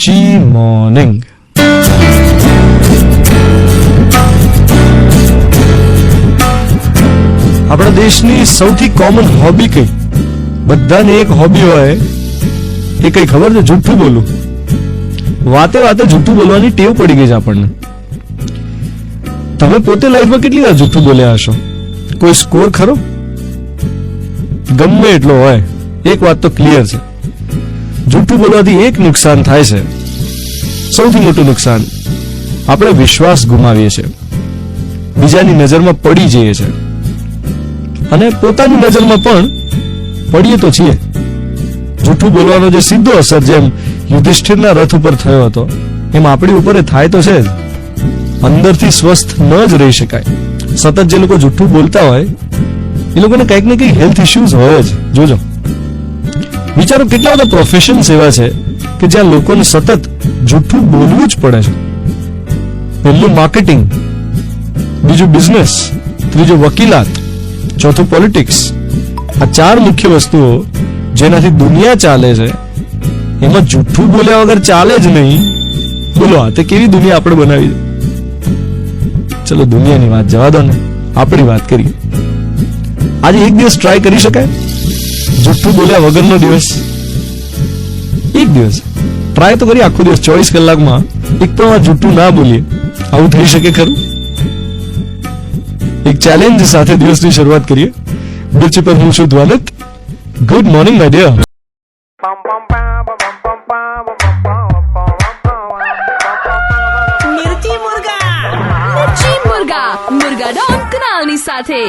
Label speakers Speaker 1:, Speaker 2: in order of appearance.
Speaker 1: મિર્ચી morning આપણા દેશની સૌથી કોમન હોબી કઈ? બધાને એક હોબી હોય એ કઈ ખબર છે? જુઠ્ઠું બોલવું વાતે વાતે જુઠ્ઠું બોલવાની ટેવ પડી ગઈ છે આપણને. તમે પોતે લાઈફમાં કેટલી વાર જુઠ્ઠું બોલ્યા હશો? કોઈ સ્કોર ખરો? ગમે એટલો હોય, એક વાત તો ક્લિયર છે. જુઠ્ઠું બોલવાથી એક નુકસાન થાય છે. સૌથી મોટું નુકસાન આપણે વિશ્વાસ ગુમાવીએ છીએ. બીજાની નજરમાં પડી જઈએ છીએ. અને પોતાની નજરમાં પણ પડીએ તો છીએ. જૂઠું બોલવાનો જે સીધો અસર જેમ યુધિષ્ઠિરના રથ ઉપર થયો હતો, એમ આપણી ઉપર થાય તો છે અંદરથી સ્વસ્થ ન જ રહી શકાય. સતત જે લોકો જૂઠું બોલતા હોય, એ લોકોને કંઈક ને કંઈક હેલ્થ ઇશ્યુઝ હોય જ. જોજો. વિચારો કેટલા બધા પ્રોફેશન્સ એવા છે કે જ્યાં લોકોને સતત જૂઠું બોલવું જ પડે છે. પહેલું માર્કેટિંગ બીજું બિઝનેસ ત્રીજું વકીલાત, ચોથું પોલિટિક્સ આ ચાર મુખ્ય વસ્તુઓ જેનાથી દુનિયા ચાલે છે, એમાં જૂઠું બોલ્યા વગર ચાલે જ નહીં. બોલો, આ તે કેવી દુનિયા આપણે બનાવી? ચલો, દુનિયાની વાત જવા દો ને. આપણી વાત કરીએ. આજે એક દિવસ ટ્રાય કરી શકાય? જુઠ્ઠું બોલ્યા વગરનો દિવસ. એક દિવસ ટ્રાય તો કરી આખો દિવસ ચોવીસ કલાકમાં એક પણ વાર જુઠ્ઠું ના બોલીએ આવું થઈ શકે ખરું એક ચેલેન્જ સાથે દિવસની શરૂઆત કરીએ મિર્ચી પર હું છું Dwarak good morning my dear
Speaker 2: Bum bum ba ba bum bum ba ba bum bum bum bum bum
Speaker 3: Mirchi Murga
Speaker 4: Mirchi Murga Murga Don કનાલની સાથે